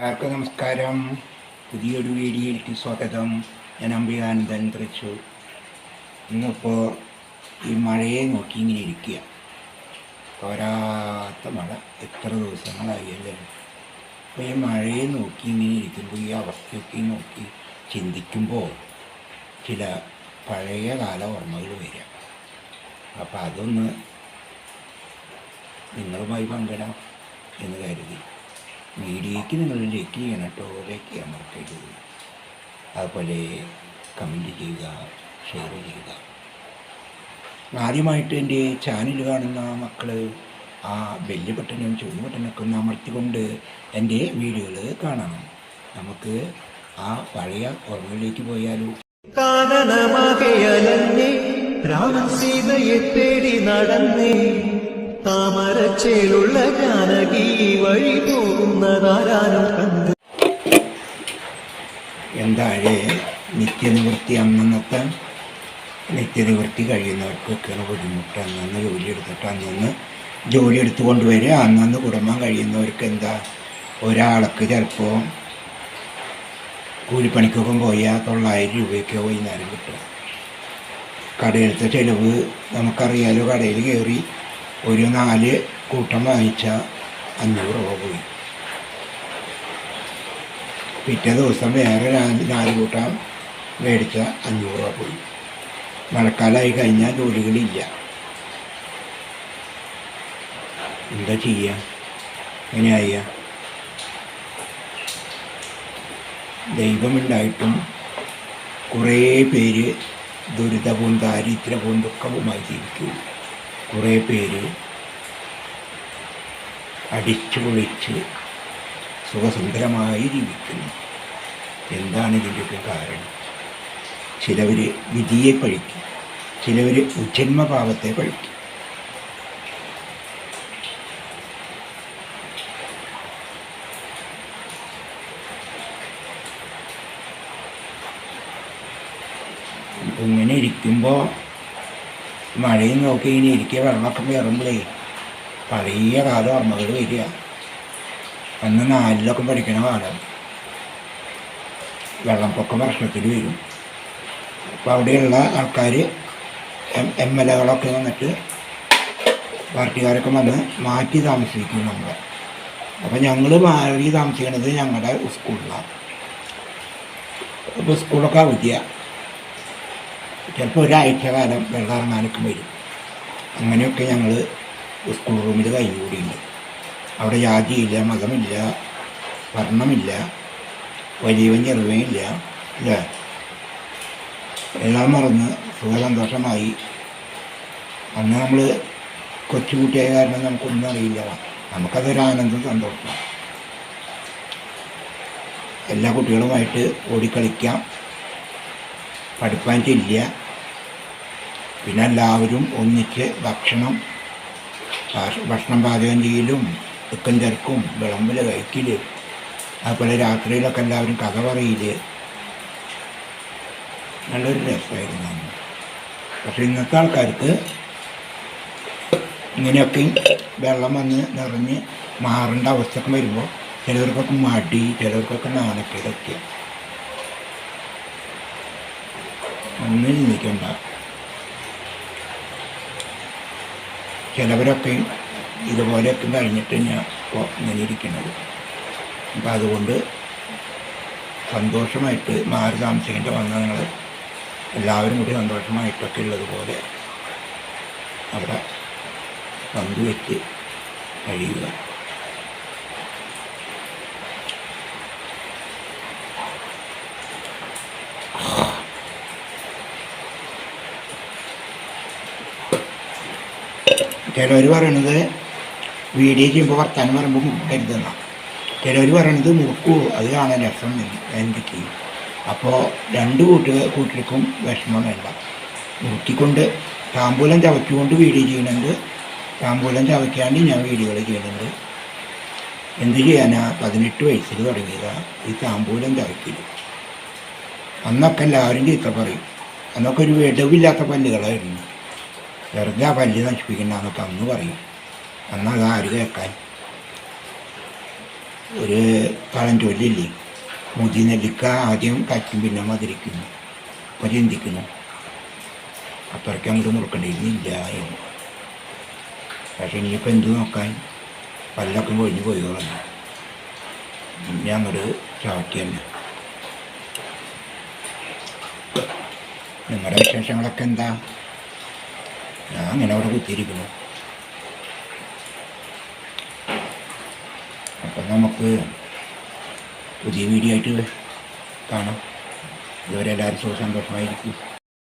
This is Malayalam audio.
എല്ലാവർക്കും നമസ്കാരം. പുതിയൊരു വീഡിയോയിലേക്ക് സ്വാഗതം. ഞാൻ അംബികാനന്ദൻ തൃശൂർ ഇന്നിപ്പോൾ ഈ മഴയെ നോക്കി ഇങ്ങനെ ഇരിക്കുക. തോരാത്ത മഴ. എത്ര ദിവസങ്ങളായി അല്ലേ? അപ്പോൾ ഈ മഴയെ നോക്കി ഇങ്ങനെ ഇരിക്കുമ്പോൾ ഈ അവസ്ഥയൊക്കെ നോക്കി ചിന്തിക്കുമ്പോൾ ചില പഴയ കാല ഓർമ്മകൾ വരിക. അപ്പോൾ അതൊന്ന് നിങ്ങളുമായി പങ്കിടാം എന്ന് കരുതി. വീഡിയോയ്ക്ക് നിങ്ങൾ ലൈക്ക് ചെയ്യണം കേട്ടോ. ലൈക്ക് ചെയ്യാൻ മറക്കരുത്. അതുപോലെ കമന്റ് ചെയ്യുക ഷെയർ ചെയ്യുക. ആദ്യമായിട്ട് എന്റെ ചാനൽ കാണുന്ന മക്കൾ ആ ബെല്ല് ബട്ടനും ചുവന്ന ബട്ടനൊക്കെ ഒന്ന് അമർത്തിക്കൊണ്ട് എന്റെ വീഡിയോകൾ കാണണം. നമുക്ക് ആ പഴയ ഓർമ്മകളിലേക്ക് പോയാലോ. കാനനമകയലഞ്ഞേ രാമൻ സീതയെ തേടി നടന്നേ. താമരച്ചേലുള്ള ജാനകി വഴി പോകുന്നതാരാനും കണ്ട്. എന്താഴേ നിത്യനിവൃത്തി അന്നന്നത്തെ നിത്യനിവൃത്തി കഴിയുന്നവർക്കൊക്കെയാണ് ബുദ്ധിമുട്ട് അന്നന്ന് ജോലി എടുത്തിട്ട് അന്നന്ന് ജോലി എടുത്തു കൊണ്ടുവരിക. അന്നന്ന് കുടുംബം കഴിയുന്നവർക്ക് എന്താ? ഒരാൾക്ക് ചിലപ്പോൾ കൂലിപ്പണിക്കൊക്കെ പോയാൽ തൊള്ളായിരം രൂപയൊക്കെ വൈകുന്നേരം കിട്ടുക കടയിലത്തെ ചിലവ് നമുക്കറിയാലോ കടയിൽ കയറി ഒരു നാല് കൂട്ടം വാങ്ങിച്ച അഞ്ഞൂറ് രൂപ പോയി. പിറ്റേ ദിവസം വേറെ നാല് നാല് കൂട്ടം മേടിച്ച അഞ്ഞൂറ് രൂപ പോയി. മഴക്കാലമായി കഴിഞ്ഞാൽ ജോലികളില്ല. എന്താ ചെയ്യുക എങ്ങനെയായ? ദൈവമുണ്ടായിട്ടും കുറേ പേര് ദുരിതവും ദാരിദ്ര്യവും ദുഃഖവുമായി ജീവിക്കും കുറേ പേര് അടിച്ചു പൊളിച്ച് സുഖസുന്ദരമായി ജീവിക്കുന്നു. എന്താണ് ഇതിന്റെയൊക്കെ കാരണം? ചിലവർ വിധിയെ പഴിക്കും ചിലവർ ഉജന്മഭാവത്തെ പഴിക്കും ഇങ്ങനെ ഇരിക്കുമ്പോൾ മഴയും നോക്കി ഇനി ഇരിക്കുക വെള്ളമൊക്കെ കയറുമ്പോഴേ പഴയ കാല ഓർമ്മകൾ വരിക. അന്ന് നാലിലൊക്കെ പഠിക്കണ കാലം. വെള്ളപ്പൊക്കം വർഷത്തിൽ വരും. അപ്പോൾ അവിടെയുള്ള ആൾക്കാർ എം എം എൽ എകളൊക്കെ വന്നിട്ട് പാർട്ടിക്കാരൊക്കെ വന്ന് മാറ്റി താമസിക്കും നമ്മളെ. അപ്പോൾ ഞങ്ങൾ മാറി താമസിക്കുന്നത് ഞങ്ങളുടെ സ്കൂളിലാണ്. അപ്പോൾ സ്കൂളൊക്കെ അവധിയാണ് ചിലപ്പോൾ ഒരാഴ്ച കാലം വെള്ളം ഇറങ്ങാനൊക്കെ വരും. അങ്ങനെയൊക്കെ ഞങ്ങൾ സ്കൂൾ റൂമിൽ കഴിഞ്ഞുകൂടിയുണ്ട് അവിടെ ജാതിയില്ല മതമില്ല വർണമില്ല വലിയവൻ ചെറുവനില്ല അല്ലേ എല്ലാം മറന്ന് സുഖസന്തോഷമായി. അന്ന് നമ്മൾ കൊച്ചുകുട്ടിയായ കാരണം നമുക്കൊന്നും അറിയില്ല. നമുക്കതൊരു ആനന്ദം സന്തോഷം. എല്ലാ കുട്ടികളുമായിട്ട് ഓടിക്കളിക്കാം. പഠിപ്പാൻ ചെല്ലുക പിന്നെ എല്ലാവരും ഒന്നിച്ച് ഭക്ഷണം ഭക്ഷണം പാചകം ചെയ്യലും തെക്കും തിരക്കും വിളമ്പിൽ കഴിക്കൽ അതുപോലെ രാത്രിയിലൊക്കെ എല്ലാവരും കഥ പറയൽ നല്ലൊരു രസമായിരുന്നു അന്ന്. പക്ഷെ ഇന്നത്തെ ആൾക്കാർക്ക് ഇങ്ങനെയൊക്കെ വെള്ളം വന്ന് നിറഞ്ഞ് മാറേണ്ട അവസ്ഥയൊക്കെ വരുമ്പോൾ ചിലവർക്കൊക്കെ മടി ചിലവർക്കൊക്കെ നാണക്കേടൊക്കെ. ഒന്നും ചിന്തിക്കണ്ട ചിലവരൊക്കെ ഇതുപോലെയൊക്കെ കഴിഞ്ഞിട്ട് ഞാൻ ഇങ്ങനെ ഇരിക്കുന്നത്. അപ്പം അതുകൊണ്ട് സന്തോഷമായിട്ട് മാറി താമസിക്കേണ്ട വന്ന നിങ്ങൾ എല്ലാവരും കൂടി സന്തോഷമായിട്ടൊക്കെ ഉള്ളതുപോലെ അവിടെ പങ്കുവെച്ച് കഴിയുക. ചിലവർ പറയണത് വീഡിയോ ചെയ്യുമ്പോൾ വർത്താനം പറയുമ്പോൾ മുക്കരുതെന്ന. ചിലവർ പറയണത് മുറുക്കൂ അത് കാണാൻ രസം എന്തൊക്കെ. അപ്പോൾ രണ്ട് കൂട്ടുക കൂട്ടർക്കും വിഷമം വേണ്ട. മുറുക്കിക്കൊണ്ട് താമ്പൂലം ചവച്ചുകൊണ്ട് വീഡിയോ ചെയ്യുന്നുണ്ട്. താമ്പൂലം ചവയ്ക്കാണ്ട് ഞാൻ വീഡിയോകൾ ചെയ്യുന്നുണ്ട്. എന്ത് ചെയ്യാനാ? പതിനെട്ട് വയസ്സിൽ തുടങ്ങിയതാണ് ഈ താമ്പൂലം ചവയ്ക്കില്ല അന്നൊക്കെ എല്ലാവരും ചീത്ത പറയും. അന്നൊക്കെ ഒരു വിടവില്ലാത്ത പല്ലുകളായിരുന്നു. വെറുതെ ആ പല്ല് നശിപ്പിക്കണ്ടെന്നൊക്കെ അന്ന് പറയും. അന്ന് ആര് കേൾക്കാൻ? ഒരു കളഞ്ചൊല്ലില്ലേ മുതി നെല്ലിക്ക ആദ്യം കറ്റും പിന്നെ മതിരിക്കുന്നു അപ്പോൾ ചിന്തിക്കുന്നു. അത്രയ്ക്ക് അങ്ങോട്ട് മുറുക്കേണ്ടിയിരുന്നില്ല എന്ന്. പക്ഷെ ഇനിയിപ്പോൾ എന്ത് നോക്കാൻ? പല്ലൊക്കെ കൊഴിഞ്ഞു പോയി കളഞ്ഞു ഇനി അങ്ങോട്ട് ചാട്ടി തന്നെ. നിങ്ങളുടെ വിശേഷങ്ങളൊക്കെ എന്താ? ഞാൻ അങ്ങനെ അവിടെ കുത്തിയിരിക്കുന്നു. അപ്പം നമുക്ക് പുതിയ വീഡിയോ ആയിട്ട് കാണാം. ഇതുവരെ എല്ലാവരും സുഖ സന്തോഷമായിരിക്കും.